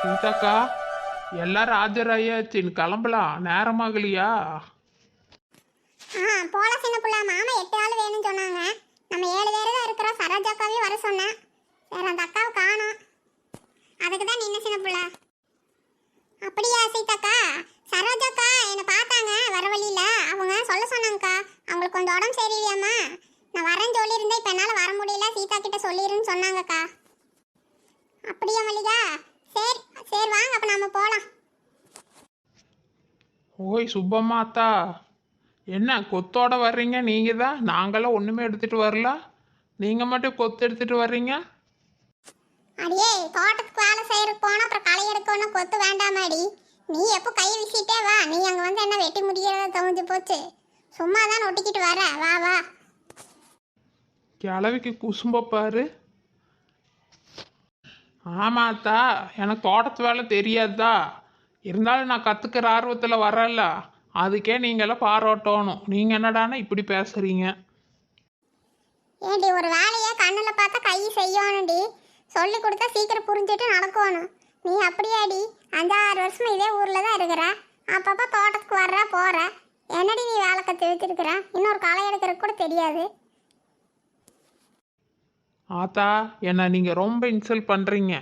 சீதாக்கா எல்லாரும் ஆஜராயாச்சின் கிளம்பலாம் நேரமாகலையா? ஆ போல சின்ன புள்ள. மாமா எட்டு ஆள் வேணும்னு சொன்னாங்க. நம்ம ஏழு பேர் தான் இருக்கிறோம். அக்காவே வர சொன்னேன். வேற அந்த அக்காவை காணோம். அதுக்கு தான் நின்ன சின்ன புள்ள. அப்படியா சீதாக்கா? சரோஜாக்கா என்னை பார்த்தாங்க. வர வழியில. அவங்க சொல்ல சொன்னாங்கக்கா. அவங்களுக்கு கொஞ்சம் உடம்பு சரியில்லையாம்மா. நான் வரேன்னு சொல்லியிருந்தேன். இப்போ என்னால் வர முடியல. சீதா கிட்ட சொல்லிடுன்னு சொன்னாங்கக்கா. அப்படியா மல்லிகா? சரி சரி வாங்க அப்போ நம்ம போகலாம் ஓய் சுப்பம்மா அத்தா. என்ன கொத்தோட வர்றீங்க? நீங்கள் தான்? நாங்களாம் ஒன்றுமே எடுத்துகிட்டு வரல. நீங்கள் மட்டும் கொத்து எடுத்துகிட்டு வர்றீங்க? அடியே தோட்டத்துக்கு வேலை செய்யறதுக்கு போனா அப்புறம் களை எடுக்கணும் கொத்து வேண்டாமாடி. நீ எப்போ கை வீசிட்டே வா. நீ அங்க வந்து என்ன வெட்டி முடியறத தகுந்து போச்சு. சும்மா தான் ஒட்டிக்கிட்டு வர. வா வா. கிழவிக்கு குசும்ப பாரு. ஆமாத்தா எனக்கு தோட்டத்து வேலை தெரியாதா இருந்தாலும் நான் கற்றுக்கிற ஆர்வத்தில் வரல அதுக்கே நீங்களாம் பாராட்டணும். நீங்கள் என்னடான்னா இப்படி பேசுகிறீங்க ஏண்டி ஒரு வேலையை கண்ணில் பார்த்தா கை செய்யணும்டி. சொல்லி கொடுத்தா சீக்கிரம் புரிஞ்சுட்டு நடக்கணும். நீ அப்படியாடி அஞ்சாறு வருஷமா இதே ஊரில் தான் இருக்கிற. அப்பப்போ தோட்டத்துக்கு வர்ற போகிற என்னடி நீ வேலை கற்று வச்சிருக்கிற? இன்னொரு களை எடுக்கிறதுக்கு கூட தெரியாது. ஆத்தா என்னை நீங்கள் ரொம்ப இன்சல்ட் பண்ணுறீங்க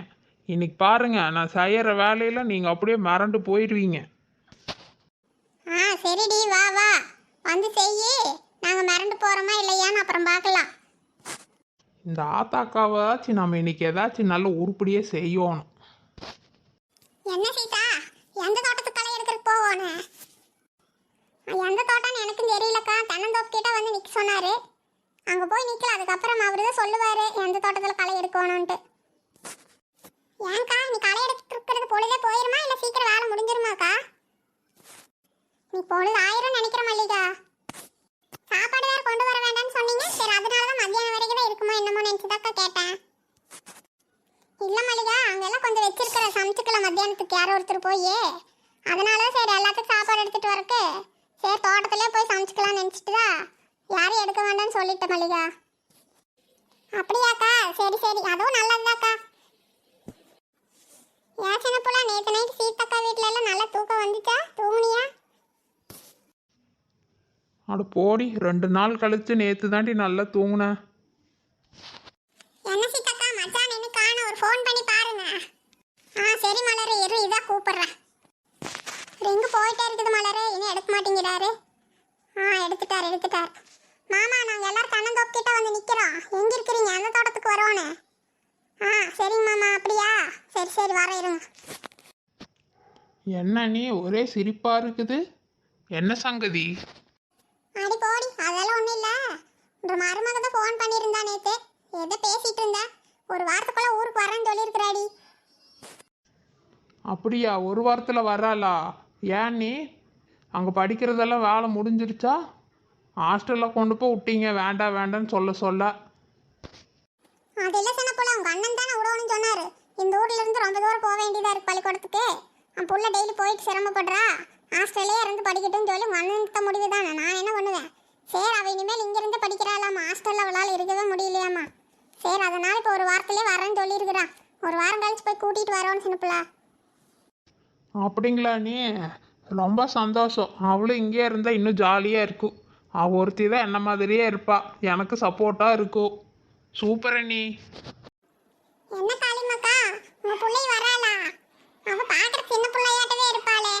இன்னைக்கு பாருங்க நான் செய்கிற வேலையில் நீங்கள் அப்படியே மறண்டு போயிடுவீங்க. ஆ சரிடி வா வா. வந்து செய்யி. நாங்கள் மிரண்டு போகிறோமா இல்லையான்னு அப்புறம் பார்க்கலாம். இந்த ஆத்தாக்காவாச்சும் நம்ம இன்னைக்கு ஏதாச்சும் நல்ல உருப்படியே செய்யணும். என்ன சீதா? எந்த தோட்டத்துக்கு களை எடுக்கிறதுக்கு போவோன்னு எந்த தோட்டம்னு எனக்கும் தெரியலக்கா. தென்னந்தோப்பு கிட்ட வந்து நிற்க சொன்னாரு. அங்கே போய் நிற்கல அதுக்கப்புறம் அவர் தான் சொல்லுவார் எந்த தோட்டத்தில் களை எடுக்கணும்ன்ட்டு. ஏன்க்கா நீ களை எடுத்துருக்கிறது பொழுதே போயிருமா? இல்லை சீக்கிரம் வேலை முடிஞ்சிருமாக்கா? நீ பொழுது ஆயிரம் நினைக்கிற மல்லிகா. சாப்பாடு வேறு கொண்டு வர வேண்டாம்னு சொன்னீங்க. சரி அதனால தான் மத்தியானம் வரைக்கும் தான் இருக்குமா என்னமோ நினச்சிதாக்கா கேட்டேன். இல்ல மல்லிகா அங்கெல்லாம் கொஞ்சம் வச்சிருக்கிற சமைச்சுக்கல மத்தியானத்துக்கு யாரோ ஒருத்தர் போய். அதனால சரி எல்லாத்துக்கும் சாப்பாடு எடுத்துட்டு வரக்கு. சரி தோட்டத்திலே போய் சமைச்சுக்கலாம்னு நினச்சிட்டு தான் யாரும் எடுக்க வேண்டாம்னு சொல்லிட்டேன் மல்லிகா. அப்படியாக்கா? சரி சரி. அதுவும் நல்லதுதாக்கா. சின்ன புள்ள நேற்று நைட்டு சீத்தக்கா வீட்ல எல்லாம் நல்லா தூக்கம் வந்துச்சா? தூங்குனியா? அட போடி ரெண்டு நாள் கழிச்சு நேற்று தாண்டி நல்லா தூங்குனேன் என்ன சீத்தக்கா மச்சான் நின்று காண ஒரு ஃபோன் பண்ணி பாருங்க. ஆ சரி மலரு. இரு இதா கூப்பிடுறேன். ரிங்கு போயிட்டே இருக்குது மலரு. இன்னும் எடுக்க மாட்டேங்கிறாரு. ஆ எடுத்துட்டார் எடுத்துட்டார். மாமா நாங்கள் எல்லாரும் தென்னந்தோப்பு வந்து நிற்கிறோம் எங்கே இருக்கிறீங்க? அந்த தோட்டத்துக்கு வரோன்னு ஆ சரிங்க மாமா அப்படியா? சரி சரி வர இருங்க. என்ன நீ? ஒரே சிரிப்பா இருக்குது. என்ன சங்கதி? அடி போடி அதெல்லாம் ஒன்றும் இல்லை. உன்ற மருமக தான் ஃபோன் பண்ணியிருந்தா நேற்று எதை பேசிட்டு இருந்தேன் ஒரு வாரத்துக்குள்ள ஊருக்கு வரேன்னு சொல்லியிருக்கிறாடி. அப்படியா? ஒரு வாரத்தில் வராளா ஏன் நீ? அங்கே படிக்கிறதெல்லாம் வேலை முடிஞ்சிருச்சா? ஹாஸ்டலில் கொண்டு போய் விட்டீங்க. வேண்டாம் வேண்டாம்னு சொல்ல சொல்ல. அது இல்லை சின்ன அண்ணன் தானே விடணும்னு சொன்னாரு. இந்த ஊர்ல இருந்து ரொம்ப தூரம் போக வேண்டியதா இருக்கு பள்ளிக்கூடத்துக்கு. அவன் புள்ள டெய்லி போயிட்டு சிரமப்படுறா. ஹாஸ்டல்லே இருந்து படிக்கட்டும்னு சொல்லி உங்க அண்ணனுக்கு முடிவு தானே நான் என்ன பண்ணுவேன்? சரி அவ இனிமேல் இங்கிருந்து படிக்கிறாளாமா? ஹாஸ்டல்ல அவளால் இருக்கவே முடியலையாமா? சரி அதனால இப்போ ஒரு வாரத்திலே வரேன்னு சொல்லியிருக்கிறான் ஒரு வாரம் கழிச்சு போய் கூட்டிட்டு வரோன்னு சின்ன புள்ள. அப்படிங்களா நீ? ரொம்ப சந்தோஷம். அவளும் இங்கே இருந்தால் இன்னும் ஜாலியாக இருக்கும். அவள் ஒருத்தி தான் என்ன மாதிரியே இருப்பா. எனக்கு சப்போர்ட்டாக இருக்கும் சூப்பர் நீ என்ன காளிமக்கா? உங்க புள்ளை வராளா? அவ பாக்குற சின்ன புள்ளையாட்டவே இருப்பாளே.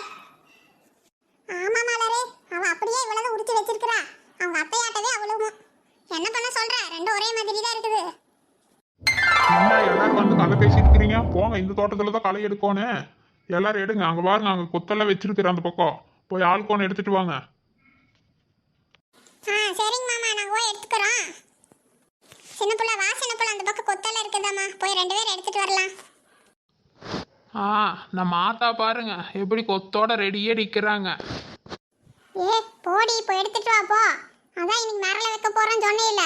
ஆமா மலரே அவ அப்படியே இவ்வளவு உரிச்சு வச்சிருக்கிறா. அவங்க அத்தையாட்டவே அவளும் என்ன பண்ண சொல்ற? ரெண்டும் ஒரே மாதிரி தான் இருக்குது. என்ன எல்லாரும் வந்து கதை பேசிட்டு இருக்கிறீங்க போங்க இந்த தோட்டத்துல தான் களை எடுக்கணும் எல்லாரும் எடுங்க. அங்க பாருங்க அங்க கொத்தெல்லாம் வச்சிருக்கிற அந்த பக்கம். போய் ஆளுக்கு ஒன்று எடுத்துட்டு வாங்க ஆ சரிங்க மாமா நாங்க போய் எடுத்துக்கிறோம் சின்ன புள்ள வா சின்ன புள்ள அந்த பக்கம் கொத்தெல்லாம் இருக்குதாம்மா. போய் ரெண்டு பேரும் எடுத்துட்டு வரலாம். ஆ நம்ம ஆத்தா பாருங்க எப்படி கொத்தோட ரெடியே நிற்கிறாங்க ஏ போடி இப்போ எடுத்துட்டு வா போ. அதான் இன்னைக்கு மரல வைக்க போறேன்னு சொன்னேல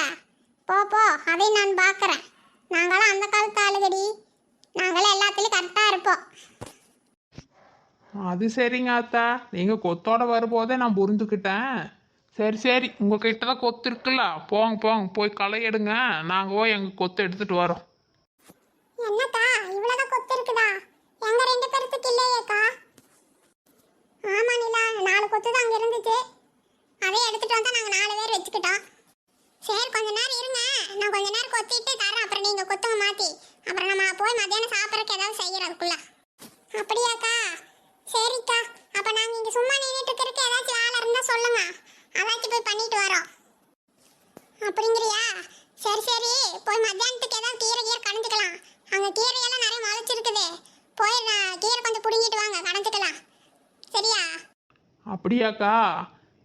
போ போ அதையும் நான் பார்க்கறேன் நாங்களாம் அந்த காலத்து ஆளுகடி நாங்களாம் எல்லாத்துலயும் கரெக்டாக இருப்போம். அது சரிங்க ஆத்தா. நீங்கள் கொத்தோட வரும்போதே நான் புரிஞ்சுக்கிட்டேன். சரி சரி. உங்ககிட்ட தான் கொத்து இருக்குல்ல. போங்க போங்க. போய் களை எடுங்க நாங்கள் போய் எங்கள் கொத்து எடுத்துட்டு வரோம். என்னக்கா? இவ்வளவு கொத்து இருக்குதா? எங்க ரெண்டு பேருக்கு இல்லையேக்கா? ஆமா நிலா. நாலு கொத்து தான் அங்க இருந்துச்சு. அதே எடுத்துட்டு வந்தா நாங்க நாலு பேர் வச்சுக்கிட்டோம். சரி கொஞ்ச நேரம் இருங்க. நான் கொஞ்ச நேரம் கொத்திட்டு தரேன். அப்புறம் நீங்க கொத்துங்க மாத்தி. அப்புறம் நம்ம போய் மத்தியானம் சாப்பிட்றதுக்கு ஏதாவது செய்யறதுக்குள்ள. அப்படியாக்கா? சரிக்கா. அப்போ நாங்கள் இங்க சும்மா நின்றுட்டு இருக்கிறதுக்கு அப்படியாக்கா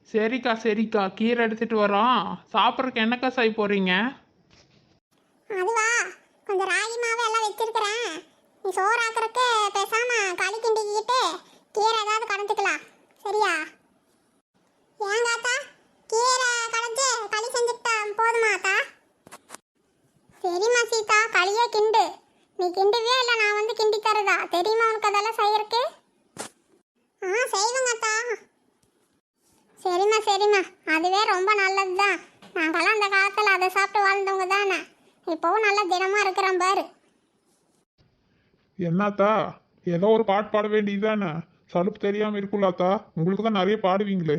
சரிக்கா சரிக்கா. கீரை எடுத்துட்டு வரோம். சாப்பிட்றதுக்கு என்னக்கா செய்ய போறீங்க? அதுவா கொஞ்சம் ராகி மாவு எல்லாம் வச்சிருக்கிறேன். நீ சோறு ஆக்குறதுக்கு பேசாம களி கிண்டிக்கிட்டு கீரை ஏதாவது கடைஞ்சுக்கலாம். சரியா? ஏன் தாத்தா? கீரை கடைஞ்சு களி செஞ்சுட்டா போதுமா சரிம்மா சீதா களியே கிண்டு. நீ கிண்டுவே இல்லை நான் வந்து கிண்டி தரதா தெரியுமா உனக்கு அதெல்லாம் செய்யறதுக்கு ஆ செய்வேங்க அத்தா சரிம்மா சரிம்மா அதுவே ரொம்ப நல்லது தான் நாங்களாம் அந்த காலத்தில் அதை சாப்பிட்டு வாழ்ந்தவங்க தானே இப்போவும் நல்ல தினமாக இருக்கிறோம் பாரு என்னத்தா? ஏதோ ஒரு பாட்டு பாட வேண்டியதுதானே? சலுப்பு தெரியாம இருக்குல்லாத்தா உங்களுக்கு தான் நிறைய பாடுவீங்களே.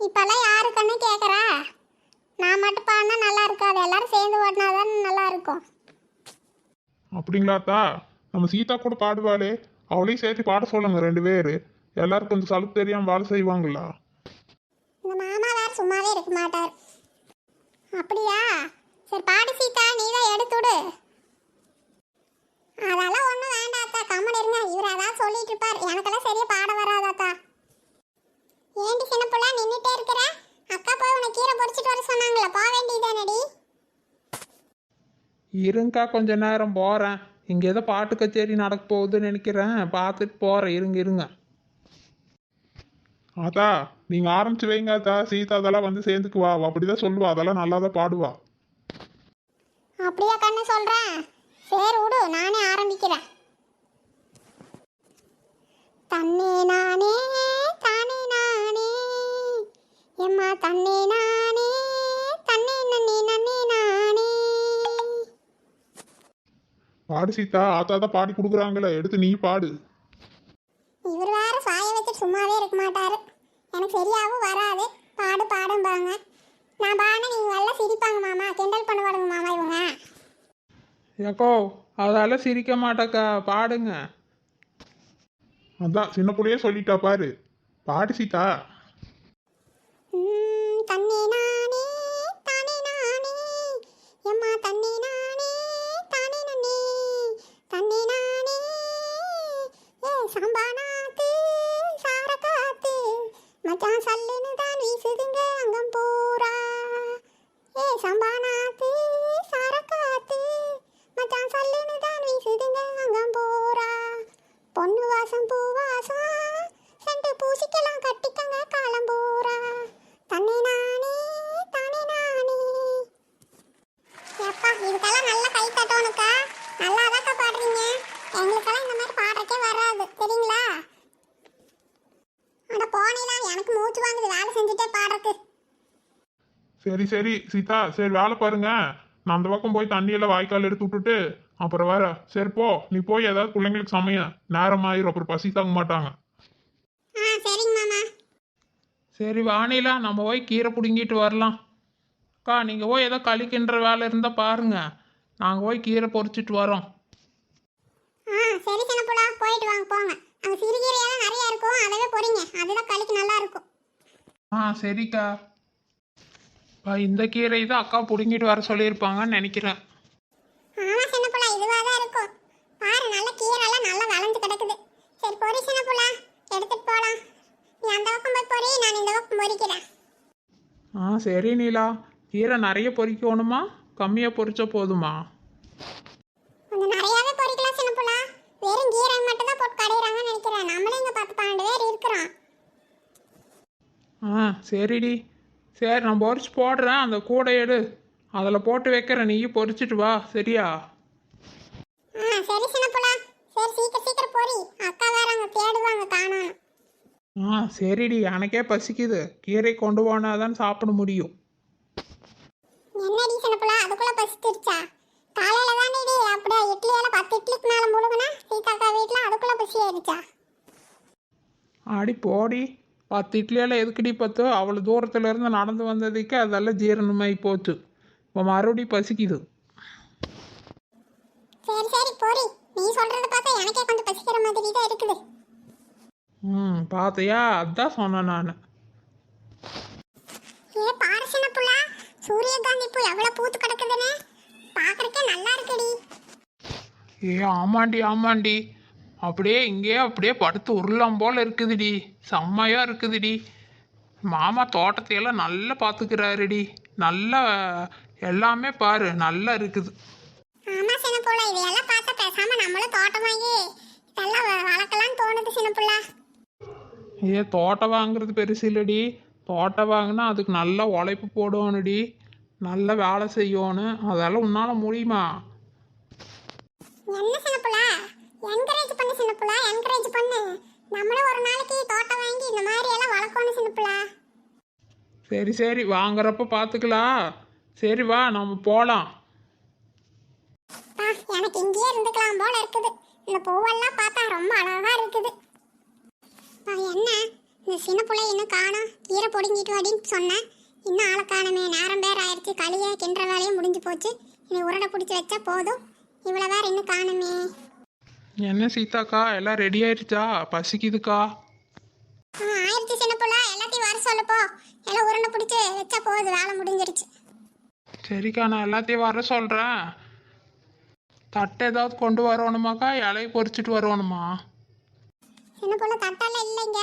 இப்போல்லாம் யாரு கண்ணு கேட்குறா நான் மட்டும் பாடினா நல்லா இருக்காது. எல்லாரும் சேர்ந்து ஓடினா தான் நல்லா இருக்கும். அப்படிங்களாத்தா? நம்ம சீதா கூட பாடுவாளே. அவளையும் சேர்த்து பாட சொல்லுங்க ரெண்டு பேர். எல்லாரும் கொஞ்சம் சலுப்பு தெரியாம வேலை செய்வாங்களா? இந்த மாமா வேறு சும்மாவே இருக்க மாட்டார். அப்படியா? சரி பாடு சீதா. நீ தான் எடுத்துடு அதெல்லாம் ஒன்றும் வேண்டாத்தா கம்மன் இருங்க. இவர் அதான் சொல்லிட்டு இருப்பார். எனக்கெல்லாம் சரியா பாட வராதாத்தா ஏண்டி சின்ன புள்ள நின்றுட்டே இருக்கிற? அக்கா போய் உனக்கு கீரை பொறிச்சிட்டு வர சொன்னாங்களே போக வேண்டியதானடி இருங்கக்கா கொஞ்ச நேரம் போகிறேன் இங்கே ஏதோ பாட்டு கச்சேரி நடக்க போகுதுன்னு நினைக்கிறேன். பார்த்துட்டு போகிறேன் இருங்க இருங்க. அதா நீங்க ஆரம்பிச்சு வைங்க அத்தா. சீதா அதெல்லாம் வந்து சேர்ந்துக்குவா. அவ அப்படிதான் சொல்லுவா. அதெல்லாம் நல்லா தான் பாடுவா. அப்படியா கண்ணு சொல்றேன். சரி விடு நானே ஆரம்பிக்கிறேன். தன்னே நானே தானே நானே. எம்மா தன்னே நானே தன்னே நன்னே நன்னே நானே. பாடு சீதா ஆத்தா தான் பாடி கொடுக்குறாங்களே எடுத்து நீ பாடு. இவர் வேற சாய வச்சுட்டு சும்மாவே இருக்க மாட்டாரு. எனக்கு சரியாகவும் வராது. பாடு பாடும்பாங்க. நான் பாடினா நீங்கள் நல்லா சிரிப்பாங்க மாமா கிண்டல் பண்ணுவாடுங்க மாமா இவங்க. ஏக்கோ அதெல்லாம் சிரிக்க மாட்டேக்கா பாடுங்க. அதான் சின்ன புள்ளையே சொல்லிட்டா பாரு. பாடு சீதா. ம், தன்னே நானே நல்லா தாக்கா பாடுறீங்க. எங்களுக்கெல்லாம் இந்த மாதிரி பாடுறக்கே வராது. சரிங்களா அட போனீலாம் எனக்கு மூச்சு வாங்குது. வேலை செஞ்சுட்டே பாடுறதுக்கு. சரி சரி சீதா சரி வேலை பாருங்க. நான் அந்த பக்கம் போய் தண்ணியெல்லாம் வாய்க்கால் எடுத்து விட்டுட்டு அப்புறம் வர சரி போ. நீ போய் ஏதாவது பிள்ளைங்களுக்கு சமைய நேரம் ஆயிரும். அப்புறம் பசி தாங்க மாட்டாங்க. ஆ சரிங்க மாமா. சரி வானிலா நம்ம போய் கீரை பிடுங்கிட்டு வரலாம். அக்கா நீங்கள் போய் ஏதோ கழிக்கின்ற வேலை இருந்தால் பாருங்க. நாங்கள் போய் கீரை பொறிச்சிட்டு வரோம். ஆ சரி சின்னப்புடா போயிட்டு வாங்க போங்க. அங்கே சிறுகீரையெல்லாம் நிறைய இருக்கும் அதவே பொறிங்க. அதுதான் களிக்கு நல்லா இருக்கும். ஆ சரிக்கா. பா இந்த கீரை தான் அக்கா பிடுங்கிட்டு வர சொல்லியிருப்பாங்கன்னு நினைக்கிறேன். ஆமா சின்னப்புள்ள இதுவா தான் இருக்கும். பாரு நல்ல கீரைலாம் நல்லா வளைஞ்சு கிடக்குது. சரி பொறி சின்னப்புள்ள எடுத்துட்டு போலாம். நீ அந்த பக்கம் போய் பொறி நான் இந்த பக்கம் பொறிக்கிறேன். ஆ சரி நீலா. கீரை நிறைய பொறிக்கணுமா? கம்மியாக பொறிச்சா போதுமா? கொஞ்சம் நிறையாவே பொறிக்கலாம் சின்னப்புள்ள வெறும் கீரை மட்டும் தான் போட்டு கடையிறாங்கன்னு நினைக்கிறேன். நம்மளே இங்க பத்து பன்னெண்டு பேர் இருக்கிறோம். ஆ சரிடி. சரி நான் பொறிச்சு போடுறேன். அந்த கூடை எடு. அதில் போட்டு வைக்கிறேன். நீயும் பொறிச்சிட்டு வா. சரியா? ஆ சரி சின்னப்புள்ள சரி சீக்கிரம் சீக்கிரம் பொறி. அக்கா வேற அங்க தேடுவாங்க காணோம் ஆ சரிடி. எனக்கே பசிக்குது. கீரை கொண்டு போனால் சாப்பிட முடியும் என்னடி சின்னப்புள்ள அதுக்குள்ள பசிச்சிருச்சா காலையில தானே டி அப்படியே இட்லி எல்லாம் பத்து இட்லிக்கு மேல முழுகுனா சீதாக்கா வீட்டுல அதுக்குள்ள பசி ஆயிடுச்சா ஆடி போடி. பத்து இட்லியெல்லாம் எதுக்குடி பத்து? அவ்வளோ தூரத்துல இருந்து நடந்து வந்ததுக்கு அதெல்லாம் ஜீரணமாகி போச்சு. இப்போ மறுபடியும் பசிக்குது. சரி சரி பொறி நீ சொல்றத பார்த்தா எனக்கே கொஞ்சம் பசிக்கிற மாதிரி தான் இருக்குது. ம் பார்த்தியா? அதான் சொன்னேன் நான். ஏ பாரு சின்ன புள்ள சூரியகாந்தி பூ எவ்வளவு பூத்து கிடக்குதுன்னு. நல்லா இருக்குடி. ஏ ஆமாண்டி ஆமாண்டி. அப்படியே இங்கேயே அப்படியே படுத்து உருளாம் போல இருக்குதுடி. செம்மையா இருக்குதுடி. மாமா தோட்டத்தையெல்லாம் நல்லா பார்த்துக்கிறாருடி நல்லா எல்லாமே பாரு நல்லா இருக்குது. ஆமா சின்ன புள்ள இதையெல்லாம் பார்த்தா பேசாம நம்மளும் தோட்டம் வாங்கி இதெல்லாம் வ- வளர்க்கலாம்னு தோணுது சின்ன புள்ள. ஏ தோட்டம் வாங்குறது பெருசு இல்லடி. தோட்டம் வாங்கினா அதுக்கு நல்லா உழைப்பு போடணுடி நல்லா வேலை செய்யணும். அதெல்லாம் உன்னால் முடியுமா? என்ன சின்ன புள்ள? என்கரேஜ் பண்ணு சின்ன புள்ள என்கரேஜ் பண்ணு. நம்மளும் ஒரு நாளைக்கு தோட்டம் வாங்கி இந்த மாதிரி எல்லாம் வளர்க்கணும் சின்ன புள்ள சரி சரி வாங்குறப்ப பார்த்துக்கலாம் சரி வா நம்ம போகலாம் எனக்கு இங்கேயே இருந்துக்கலாம் போல இருக்குது. இந்த பூவெல்லாம் பார்த்தா ரொம்ப அழகா இருக்குது. என்ன? இந்த சின்ன புள்ளை இன்னும் காணோம். கீரை பொடுங்கிட்டு வாடின்னு சொன்னேன். இன்னும் ஆளை காணுமே. நேரம் பேர் ஆயிடுச்சு. களிய கிண்டுற வேலையும் முடிஞ்சு போச்சு. இனி உருண்டை பிடிச்சி வச்சா போதும். இவ்வளோ வேற இன்னும் காணுமே. என்ன சீதாக்கா? எல்லாம் ரெடி ஆயிடுச்சா? பசிக்குதுக்கா. ஆயிடுச்சு சின்ன புள்ள. எல்லாத்தையும் வர சொல்லுப்போ எல்லாம் உருண்டை பிடிச்சி வச்சா போகுது வேலை முடிஞ்சிருச்சு. சரிக்கா நான் எல்லாத்தையும் வர சொல்கிறேன் தட்டை ஏதாவது கொண்டு வரணுமாக்கா? இலையை பொரிச்சிட்டு வரணுமா? சின்ன புள்ள தட்டெல்லாம் இல்லைங்க.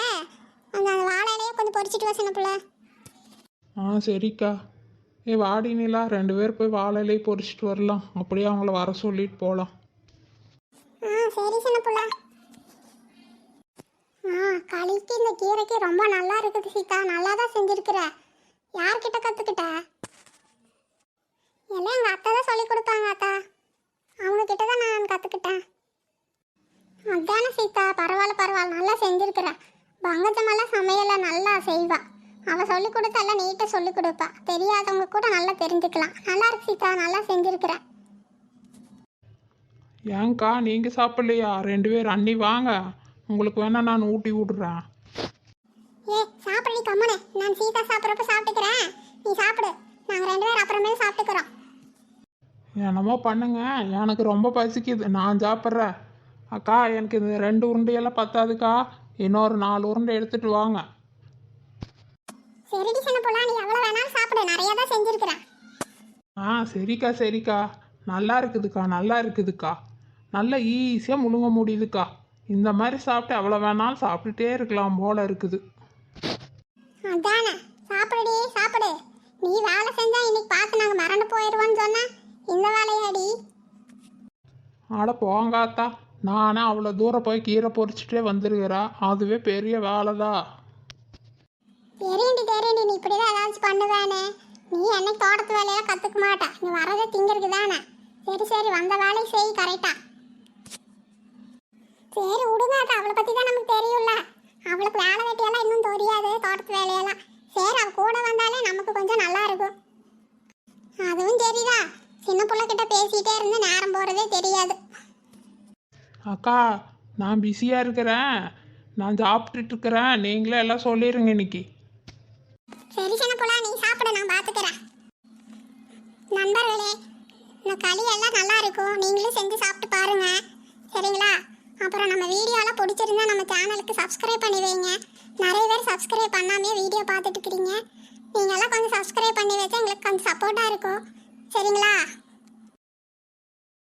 அந்த அந்த வாழை இலையை கொஞ்சம் பொரிச்சிட்டு வா சின்ன புள்ள. ஆ சரிக்கா. ஏ வாடி நிலா. ரெண்டு பேர் போய் வாழை இலையை பொரிச்சிட்டு வரலாம். அப்படியே அவங்கள வர சொல்லிட்டு போகலாம் சரி சின்ன புள்ள. ஆ களிக்கு இந்த கீரைக்கு ரொம்ப நல்லா இருக்குது சீதா. நல்லா தான் செஞ்சிருக்கிற. யார்கிட்ட கற்றுக்கிட்ட எல்லாம் எங்கள் அத்தை தான் சொல்லி கொடுப்பாங்க அத்தா. அவங்க கிட்ட தான் நான் கற்றுக்கிட்டேன் அதான சீதா பரவாயில்ல பரவாயில்ல. நல்லா செஞ்சிருக்கிற. பங்கஜமெல்லாம் சமையலை நல்லா செய்வா. அவள் சொல்லி கொடுத்தா எல்லாம் நீட்டாக சொல்லி கொடுப்பா. தெரியாதவங்க கூட நல்லா தெரிஞ்சுக்கலாம். நல்லா இருக்கு சீதா நல்லா செஞ்சிருக்கிற. ஏங்க்கா நீங்கள் சாப்பிட்லையா? ரெண்டு பேர் அண்ணி வாங்க. உங்களுக்கு வேணா நான் ஊட்டி விடுறேன். ஏ சாப்பிடு நீ கம்மனு. நான் சீதா சாப்பிட்றப்ப சாப்பிட்டுக்கிறேன். நீ சாப்பிடு. நாங்கள் ரெண்டு பேரும் அப்புறமேல சாப்பிட்டுக்கிறோம். என்னமோ பண்ணுங்க. எனக்கு ரொம்ப பசிக்குது. நான் சாப்பிட்றேன். அக்கா எனக்கு இந்த ரெண்டு உருண்டையெல்லாம் பத்தாதுக்கா. இன்னொரு நாலு உருண்டை எடுத்துட்டு வாங்க. சரிடி சின்ன புள்ள நீ எவ்வளோ வேணாலும் சாப்பிடு. நிறைய தான் செஞ்சிருக்கிறேன். ஆ சரிக்கா சரிக்கா. நல்லா இருக்குதுக்கா நல்லா இருக்குதுக்கா. நல்லா ஈஸியாக முழுங்க முடியுதுக்கா. இந்த மாதிரி சாப்பிட்டு எவ்வளோ வேணாலும் சாப்பிட்டுட்டே இருக்கலாம் போல இருக்குது. அதானே சாப்பிடுடி சாப்பிடு. நீ வேலை செஞ்சா இன்னைக்கு பார்த்து நாங்கள் மறந்து போயிடுவோன்னு சொன்னா? இந்த வேலையாடி. ஆட போங்காத்தா நானே அவ்வளோ தூரம் போய் கீரை பொறிச்சிட்டே வந்துருக்கிறா. அதுவே பெரிய வேலை தான் தெரியுண்டி தெரியுண்டி நீ இப்படி தான் ஏதாச்சும் பண்ணுவேனே. நீ என்னைக்கு தோட்டத்து வேலையெல்லாம் கற்றுக்க மாட்டா. நீ வரதே திங்கிறதுக்கு தானே. சரி சரி. வந்த வேலையை செய் கரெக்டா சரி விடுங்க அக்கா அவளை பற்றி தான் நமக்கு தெரியும்ல. அவளுக்கு வேலை வெட்டியெல்லாம் இன்னும் தெரியாது தோட்டத்து வேலையெல்லாம். சரி அவ கூட வந்தாலே நமக்கு கொஞ்சம் நல்லா இருக்கும். அதுவும் சரிதா சின்ன புள்ள கிட்ட பேசிட்டே இருந்து நேரம் போகிறதே தெரியாது. அக்கா நான் பிஸியாக இருக்கிறேன். நான் சாப்பிட்டுட்டு இருக்கிறேன். நீங்களே எல்லாம் சொல்லிடுங்க இன்னைக்கு. சரி சின்ன புள்ள நீ சாப்பிடு நான் பார்த்துக்கிறேன் நண்பர்களே இந்த களி எல்லாம் நல்லா இருக்கும். நீங்களும் செஞ்சு சாப்பிட்டு பாருங்க. சரிங்களா? அப்புறம் நம்ம வீடியோலாம் பிடிச்சிருந்தா நம்ம சேனலுக்கு சப்ஸ்கிரைப் பண்ணி வைங்க. நிறைய பேர் சப்ஸ்கிரைப் பண்ணாமே வீடியோ பார்த்துட்டு இருக்கிறீங்க நீங்கள்லாம் கொஞ்சம் சப்ஸ்கிரைப் பண்ணி வச்சா எங்களுக்கு கொஞ்சம் சப்போர்ட்டாக இருக்கும். சரிங்களா?